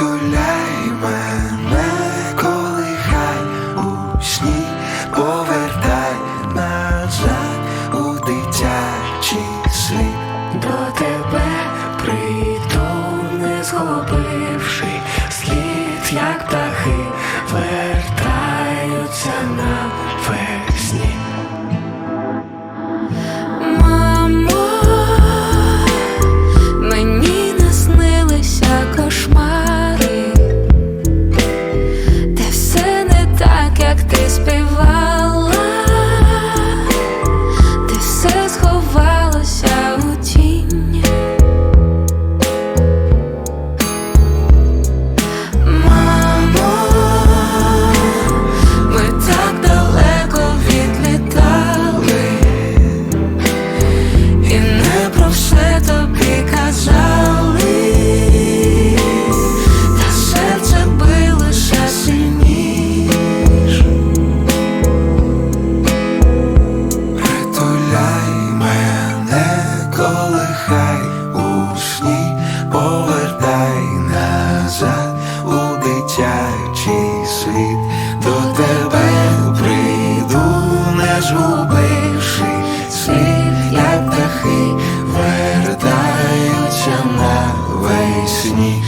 Притуляй мене, коли хай у сні повертай назад у дитячий світ. До тебе прийду, не згубивши слід, як птахи вертаються навесні. Мамо, світ, до тебе прийду, не згубивши слів, як дахи вертаються на навесні.